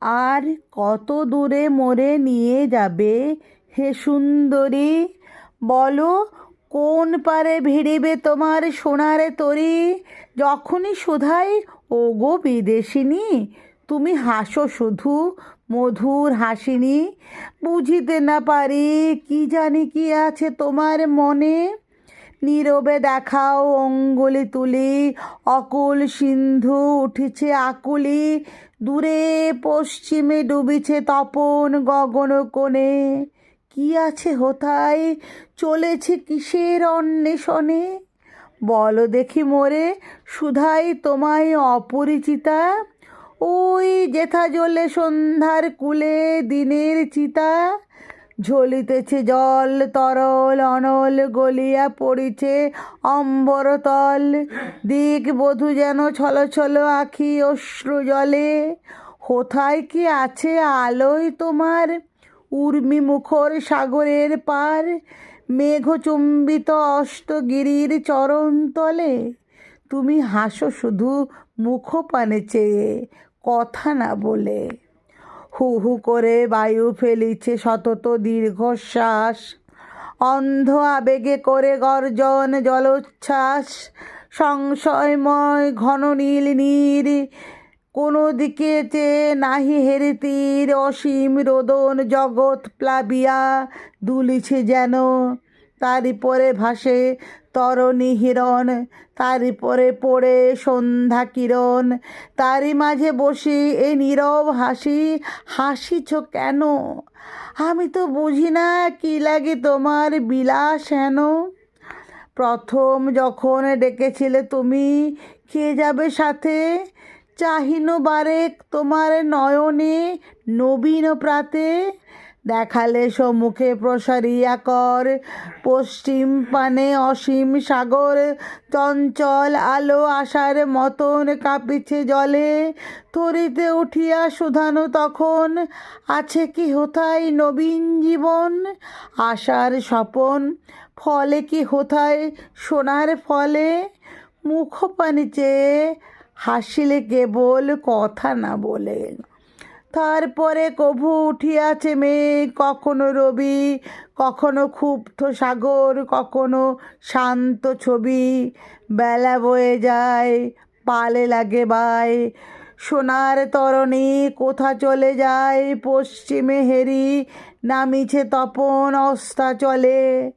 আর কত দূরে মোরে নিয়ে যাবে হে সুন্দরী? বলো, কোন পারে ভিড়িবে তোমার সোনারে তরি? যখনই শোধাই ও গো বিদেশিনী, তুমি হাসো শুধু, মধুর হাসিনি। বুঝিতে না পারি, কি জানি কি আছে তোমার মনে? নীরবে দেখাও অঙ্গুলি তুলি, অকুল সিন্ধু উঠিছে আকুলি, দূরে পশ্চিমে ডুবিছে তপন গগন কোণে। কি আছে হোথায়? চলেছে কিসের অন্বেষণে? বলো দেখি মোরে, সুধাই তোমায় অপরিচিতা? ওই যেথা জ্বলে সন্ধ্যার কুলে দিনের চিতা? ঝলিতেছে জল, তরল, অনল গলিয়া পড়িছে অম্বরতল দিক বধূ যেন ছল ছল আখি অশ্রু জলে। কোথায় কি আছে আলোয় তোমার? উর্মি মুখর সাগরের পার মেঘচুম্বিত অষ্টগিরির চরণ তলে। তুমি হাসো শুধু মুখপানে চেয়ে, কথা না বলে। হু হু করে বায়ু ফেলিছে সতত দীর্ঘশ্বাস। অন্ধ আবেগে করে গর্জন জলোচ্ছ্বাস। সংশয়ময় ঘন নীল নীর কোনো দিকে চেয়ে নাহি হেরিতির তীর অসীম রোদন জগৎ প্লাবিয়া দুলিছে যেন। তারই পরে ভাসে তরণী হিরণ তারই পরে পড়ে সন্ধ্যা কিরণ। তারই মাঝে বসি এ নীরব হাসি, হাসিছ কেন? আমি তো বুঝি না কি লাগে তোমার বিলাস হেন। প্রথম যখন ডেকেছিলে তুমি, কে যাবে সাথে? চাহিনো বারেক তোমার নয়নে, নবীন প্রাতে দেখালে সম্মুখে প্রসারিয়া কর, পশ্চিম পানে অসীম সাগর, চঞ্চল আলো আসার মতন কাঁপিছে জলে। তরিতে উঠিয়া শুধানো তখন আছে কি হোথায় নবীন জীবন? আশার স্বপন ফলে কি হোথায় সোনার ফলে? মুখপানি চেয়ে হাসিলে কেবল কথা না বলে। তারপরে কভু উঠিয়াছে মেঘ, কখনো রবি, কখনো ক্ষুব্ধ সাগর, কখনো শান্ত ছবি। বেলা বয়ে যায়, পালে লাগে বাই। সোনার তরণী কোথা চলে যায়? পশ্চিমে হেরি নামিছে তপন অস্তা চলে।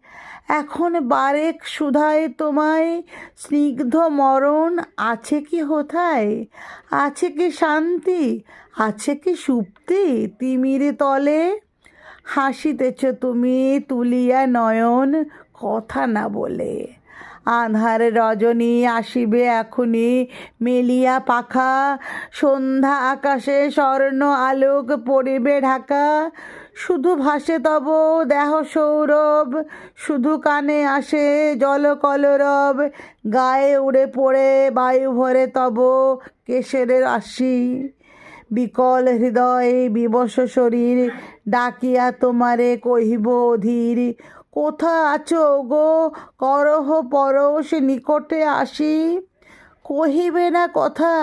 এখন বারেক সুধায় তোমায়, স্নিগ্ধ মরণ আছে কি হোথায়? আছে কি শান্তি? আছে কি সুপ্তি তিমিরে তলে? হাসিতেছ তুমি তুলিয়া নয়ন কথা না বলে। আধার রজনী আসিবে এখনি, মেলিয়া পাখা, সন্ধ্যা আকাশে স্বর্ণ আলোক পড়িবে ঢাকা। শুধু ভাসে তব দেহ সৌরভ, শুধু কানে আসে জল কলরব, গায়ে উড়ে পড়ে বায়ু ভরে তব কেশরের আসি বিকল হৃদয় বিবশ শরীর, ডাকিয়া তোমারে কহিব অধীর কোথা আছো গো? করহ পরশ নিকটে আসি। কহিবে না কথা,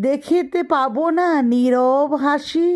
দেখিতে পাবো না নীরব হাসি।